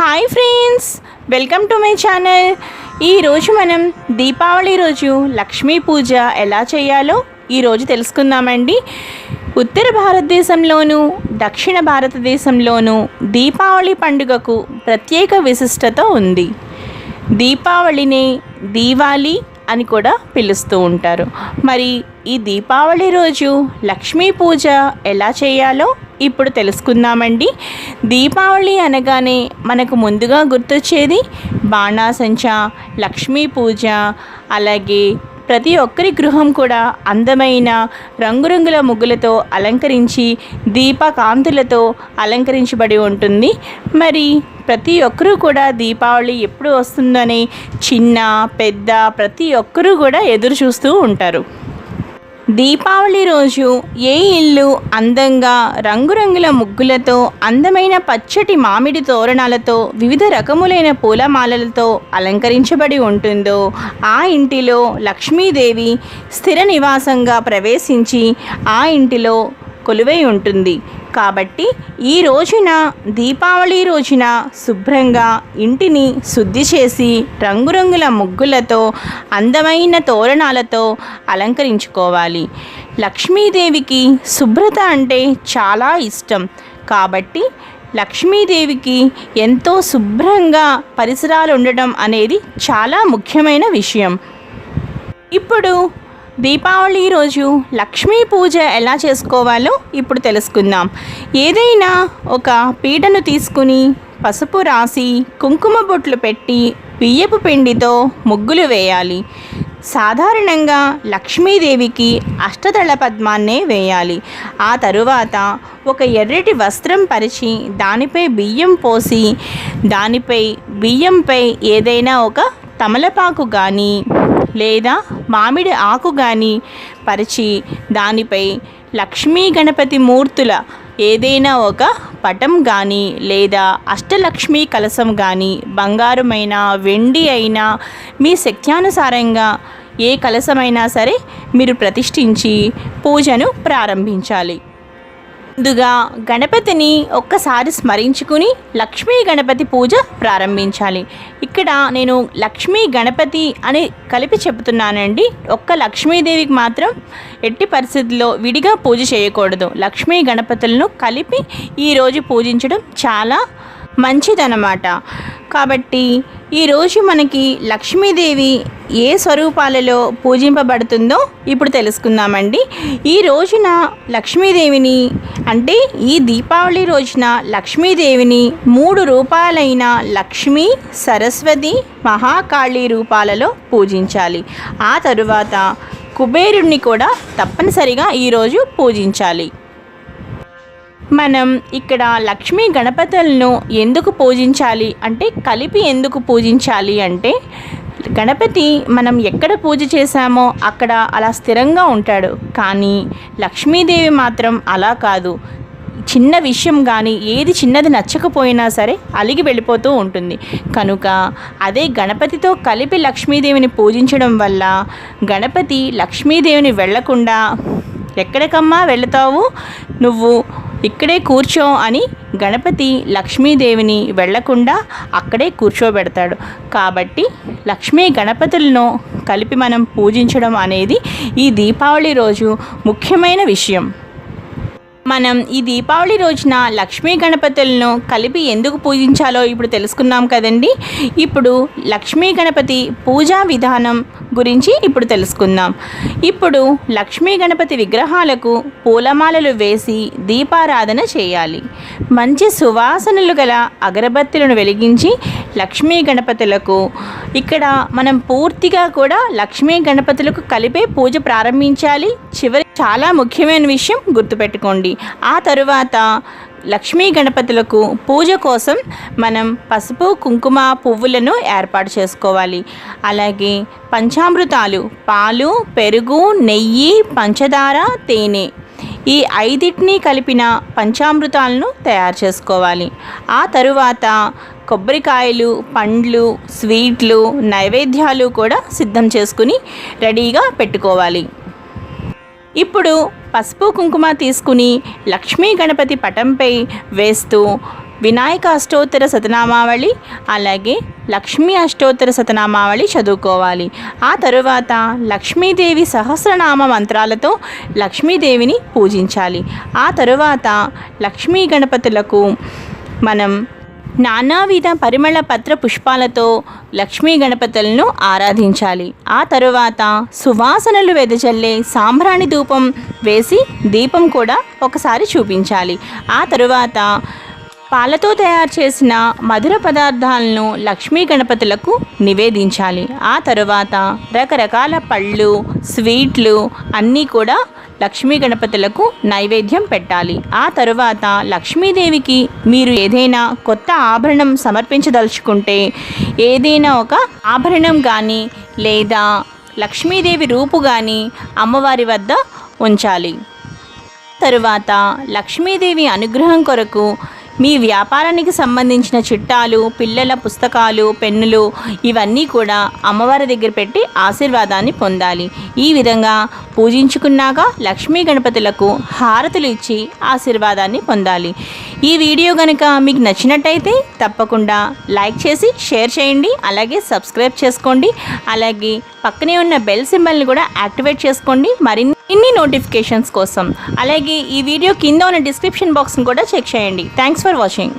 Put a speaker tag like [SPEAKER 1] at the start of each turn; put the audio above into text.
[SPEAKER 1] Hi friends welcome to my channel. ఈరోజు మనం దీపావళి రోజు లక్ష్మీ పూజ ఎలా చేయాలో ఈరోజు తెలుసుకుందామండి. ఉత్తర భారతదేశంలోనూ దక్షిణ భారతదేశంలోనూ దీపావళి పండుగకు ప్రత్యేక విశిష్టత ఉంది. దీపావళిని దీవాలి అని కూడా పిలుస్తూ ఉంటారు. మరి ఈ దీపావళి రోజు లక్ష్మీ పూజ ఎలా చేయాలో ఇప్పుడు తెలుసుకుందామండి. దీపావళి అనగానే మనకు ముందుగా గుర్తొచ్చేది బాణాసంచ లక్ష్మీ పూజ అలాగే ప్రతి ఒక్కరి గృహం కూడా అందమైన రంగురంగుల ముగ్గులతో అలంకరించి దీపకాంతులతో అలంకరించబడి ఉంటుంది. మరి ప్రతి ఒక్కరూ కూడా దీపావళి ఎప్పుడు వస్తుందని చిన్న పెద్ద ప్రతి ఒక్కరూ కూడా ఎదురు చూస్తూ ఉంటారు. దీపావళి రోజు ఏ ఇల్లు అందంగా రంగురంగుల ముగ్గులతో అందమైన పచ్చటి మామిడి తోరణాలతో వివిధ రకములైన పూలమాలలతో అలంకరించబడి ఉంటుందో ఆ ఇంటిలో లక్ష్మీదేవి స్థిర నివాసంగా ప్రవేశించి ఆ ఇంటిలో కొలువై ఉంటుంది. కాబట్టి ఈ రోజున దీపావళి రోజున శుభ్రంగా ఇంటిని శుద్ధి చేసి రంగురంగుల ముగ్గులతో అందమైన తోరణాలతో అలంకరించుకోవాలి. లక్ష్మీదేవికి శుభ్రత అంటే చాలా ఇష్టం. కాబట్టి లక్ష్మీదేవికి ఎంతో శుభ్రంగా పరిసరాలు ఉండడం అనేది చాలా ముఖ్యమైన విషయం. ఇప్పుడు దీపావళి రోజు లక్ష్మీ పూజ ఎలా చేసుకోవాలో ఇప్పుడు తెలుసుకుందాం. ఏదైనా ఒక పీటను తీసుకుని పసుపు రాసి కుంకుమ బొట్లు పెట్టి బియ్యపు పిండితో ముగ్గులు వేయాలి. సాధారణంగా లక్ష్మీదేవికి అష్టదళ పద్మాన్నే వేయాలి. ఆ తరువాత ఒక ఎర్రటి వస్త్రం పరిచి దానిపై బియ్యం పోసి దానిపై బియ్యంపై ఏదైనా ఒక తమలపాకు కానీ లేదా మామిడి ఆకు కానీ పరిచి దానిపై లక్ష్మీ గణపతి మూర్తుల ఏదైనా ఒక పటం కానీ లేదా అష్టలక్ష్మీ కలసం కానీ బంగారమైన వెండి అయినా మీ శక్త్యానుసారంగా ఏ కలసమైనా సరే మీరు ప్రతిష్ఠించి పూజను ప్రారంభించాలి. ముందుగా గణపతిని ఒక్కసారి స్మరించుకుని లక్ష్మీ గణపతి పూజ ప్రారంభించాలి. ఇక్కడ నేను లక్ష్మీ గణపతి అని కలిపి చెబుతున్నానండి. ఒక్క లక్ష్మీదేవికి మాత్రం ఎట్టి పరిస్థితుల్లో విడిగా పూజ చేయకూడదు. లక్ష్మీ గణపతులను కలిపి ఈరోజు పూజించడం చాలా మంచిదన్నమాట. కాబట్టి ఈరోజు మనకి లక్ష్మీదేవి ఏ స్వరూపాలలో పూజింపబడుతుందో ఇప్పుడు తెలుసుకుందామండి. ఈ రోజున లక్ష్మీదేవిని అంటే ఈ దీపావళి రోజున లక్ష్మీదేవిని మూడు రూపాలైన లక్ష్మి సరస్వతి మహాకాళి రూపాలలో పూజించాలి. ఆ తరువాత కుబేరుణ్ణి కూడా తప్పనిసరిగా ఈరోజు పూజించాలి. మనం ఇక్కడ లక్ష్మీ గణపతులను ఎందుకు పూజించాలి అంటే కలిపి ఎందుకు పూజించాలి అంటే గణపతి మనం ఎక్కడ పూజ చేశామో అక్కడ అలా స్థిరంగా ఉంటాడు. కానీ లక్ష్మీదేవి మాత్రం అలా కాదు. చిన్న విషయం కానీ ఏది చిన్నది నచ్చకపోయినా సరే అలిగి వెళ్ళిపోతూ ఉంటుంది. కనుక అదే గణపతితో కలిపి లక్ష్మీదేవిని పూజించడం వల్ల గణపతి లక్ష్మీదేవిని వెళ్ళకుండా ఎక్కడికమ్మా వెళతావు? నువ్వు ఇక్కడే కూర్చో అని గణపతి లక్ష్మీదేవిని వెళ్ళకుండా అక్కడే కూర్చోబెడతాడు. కాబట్టి లక్ష్మీ గణపతులను కలిపి మనం పూజించడం అనేది ఈ దీపావళి రోజు ముఖ్యమైన విషయం. మనం ఈ దీపావళి రోజున లక్ష్మీ గణపతులను కలిపి ఎందుకు పూజించాలో ఇప్పుడు తెలుసుకున్నాం కదండి. ఇప్పుడు లక్ష్మీ గణపతి పూజా విధానం గురించి ఇప్పుడు తెలుసుకుందాం. ఇప్పుడు లక్ష్మీ గణపతి విగ్రహాలకు పూలమాలలు వేసి దీపారాధన చేయాలి. మంచి సువాసనలు గల అగరబత్తులను వెలిగించి లక్ష్మీ గణపతులకు ఇక్కడ మనం పూర్తిగా కూడా లక్ష్మీ గణపతులకు కలిపే పూజ ప్రారంభించాలి. చివరి చాలా ముఖ్యమైన విషయం గుర్తుపెట్టుకోండి. ఆ తరువాత లక్ష్మీ గణపతులకు పూజ కోసం మనం పసుపు కుంకుమ పువ్వులను ఏర్పాటు చేసుకోవాలి. అలాగే పంచామృతాలు పాలు పెరుగు నెయ్యి పంచదార తేనె ఈ ఐదిటిని కలిపిన పంచామృతాలను తయారు చేసుకోవాలి. ఆ తరువాత కొబ్బరికాయలు పండ్లు స్వీట్లు నైవేద్యాలు కూడా సిద్ధం చేసుకుని రెడీగా పెట్టుకోవాలి. ఇప్పుడు పసుపు కుంకుమ తీసుకుని లక్ష్మీ గణపతి పటంపై వేస్తూ వినాయక అష్టోత్తర శతనామావళి అలాగే లక్ష్మీ అష్టోత్తర శతనామావళి చదువుకోవాలి. ఆ తరువాత లక్ష్మీదేవి సహస్రనామ మంత్రాలతో లక్ష్మీదేవిని పూజించాలి. ఆ తరువాత లక్ష్మీ గణపతులకు మనం నానావిధ పరిమళ పత్ర పుష్పాలతో లక్ష్మీ గణపతులను ఆరాధించాలి. ఆ తరువాత సువాసనలు వెదజల్లే సాంబ్రాణి ధూపం వేసి దీపం కూడా ఒకసారి చూపించాలి. ఆ తరువాత పాలతో తయారు చేసిన మధుర పదార్థాలను లక్ష్మీ గణపతులకు నివేదించాలి. ఆ తరువాత రకరకాల పళ్ళు స్వీట్లు అన్నీ కూడా లక్ష్మీ గణపతులకు నైవేద్యం పెట్టాలి. ఆ తరువాత లక్ష్మీదేవికి మీరు ఏదైనా కొత్త ఆభరణం సమర్పించదలుచుకుంటే ఏదైనా ఒక ఆభరణం కానీ లేదా లక్ష్మీదేవి రూపు కానీ అమ్మవారి వద్ద ఉంచాలి. తరువాత లక్ష్మీదేవి అనుగ్రహం కొరకు మీ వ్యాపారానికి సంబంధించిన చిట్టాలు పిల్లల పుస్తకాలు పెన్నులు ఇవన్నీ కూడా అమ్మవారి దగ్గర పెట్టి ఆశీర్వాదాన్ని పొందాలి. ఈ విధంగా పూజించుకున్నాక లక్ష్మీ గణపతులకు హారతులు ఇచ్చి ఆశీర్వాదాన్ని పొందాలి. ఈ వీడియో కనుక మీకు నచ్చినట్టయితే తప్పకుండా లైక్ చేసి షేర్ చేయండి అలాగే సబ్స్క్రైబ్ చేసుకోండి అలాగే పక్కనే ఉన్న బెల్ సింబల్ని కూడా యాక్టివేట్ చేసుకోండి. మరిన్ని ఇన్ని నోటిఫికేషన్స్ కోసం అలాగే ఈ వీడియో కింద ఉన్న డిస్క్రిప్షన్ బాక్స్ని కూడా చెక్ చేయండి. Thanks for watching